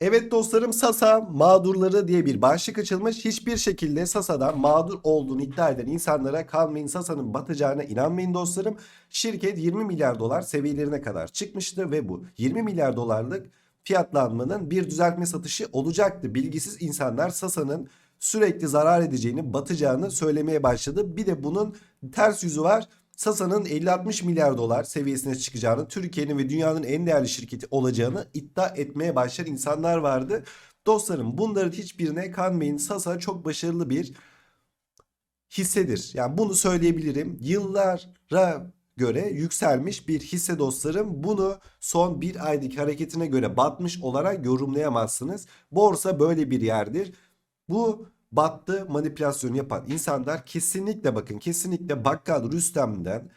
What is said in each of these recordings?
Evet dostlarım Sasa mağdurları diye bir başlık açılmış. Hiçbir şekilde Sasa'dan mağdur olduğunu iddia eden insanlara kalmayın. Sasa'nın batacağına inanmayın dostlarım. Şirket 20 milyar dolar seviyelerine kadar çıkmıştı ve bu 20 milyar dolarlık fiyatlanmanın bir düzeltme satışı olacaktı. Bilgisiz insanlar Sasa'nın sürekli zarar edeceğini, batacağını söylemeye başladı. Bir de bunun ters yüzü var. Sasa'nın 50-60 milyar dolar seviyesine çıkacağını, Türkiye'nin ve dünyanın en değerli şirketi olacağını iddia etmeye başlayan insanlar vardı. Dostlarım bunların hiçbirine kanmayın. Sasa çok başarılı bir hissedir. Yani bunu söyleyebilirim. Yıllara göre yükselmiş bir hisse dostlarım. Bunu son bir aylık hareketine göre batmış olarak yorumlayamazsınız. Borsa böyle bir yerdir. Bu battı manipülasyon yapan insanlar kesinlikle bakın kesinlikle bakkal Rüstem'den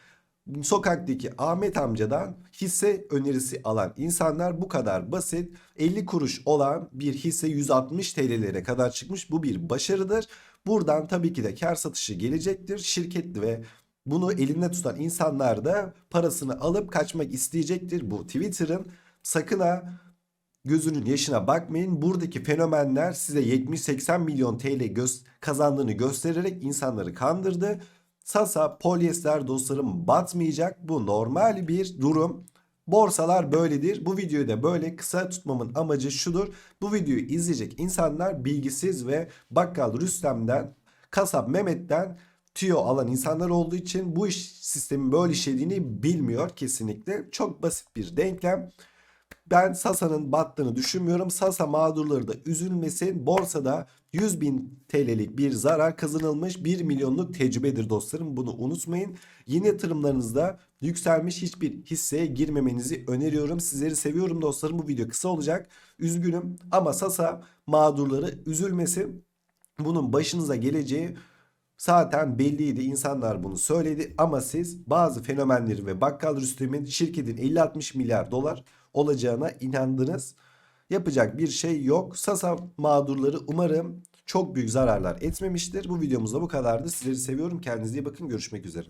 sokaktaki Ahmet amcadan hisse önerisi alan insanlar bu kadar basit 50 kuruş olan bir hisse 160 TL'lere kadar çıkmış bu bir başarıdır. Buradan tabii ki de kar satışı gelecektir. Şirketli ve bunu elinde tutan insanlar da parasını alıp kaçmak isteyecektir. Bu Twitter'ın sakın ha gözünün yaşına bakmayın. Buradaki fenomenler size 70-80 milyon TL göz kazandığını göstererek insanları kandırdı. Sasa polyester dostlarım batmayacak. Bu normal bir durum. Borsalar böyledir. Bu videoyu da böyle kısa tutmamın amacı şudur. Bu videoyu izleyecek insanlar bilgisiz ve bakkal Rüstem'den, kasap Mehmet'ten tüyo alan insanlar olduğu için bu iş sistemin böyle işlediğini bilmiyor kesinlikle. Çok basit bir denklem. Ben Sasa'nın battığını düşünmüyorum. Sasa mağdurları da üzülmesin. Borsada 100 bin TL'lik bir zarar kazanılmış 1 milyonluk tecrübedir dostlarım. Bunu unutmayın. Yeni yatırımlarınızda yükselmiş hiçbir hisseye girmemenizi öneriyorum. Sizleri seviyorum dostlarım. Bu video kısa olacak. Üzgünüm ama Sasa mağdurları üzülmesin. Bunun başınıza geleceği Zaten belliydi insanlar bunu söyledi ama siz bazı fenomenleri ve Bakkal Rüstem'in şirketin 50-60 milyar dolar olacağına inandınız. Yapacak bir şey yok. Sasa mağdurları umarım çok büyük zararlar etmemiştir. Bu videomuzda bu kadardı. Sizleri seviyorum. Kendinize iyi bakın. Görüşmek üzere.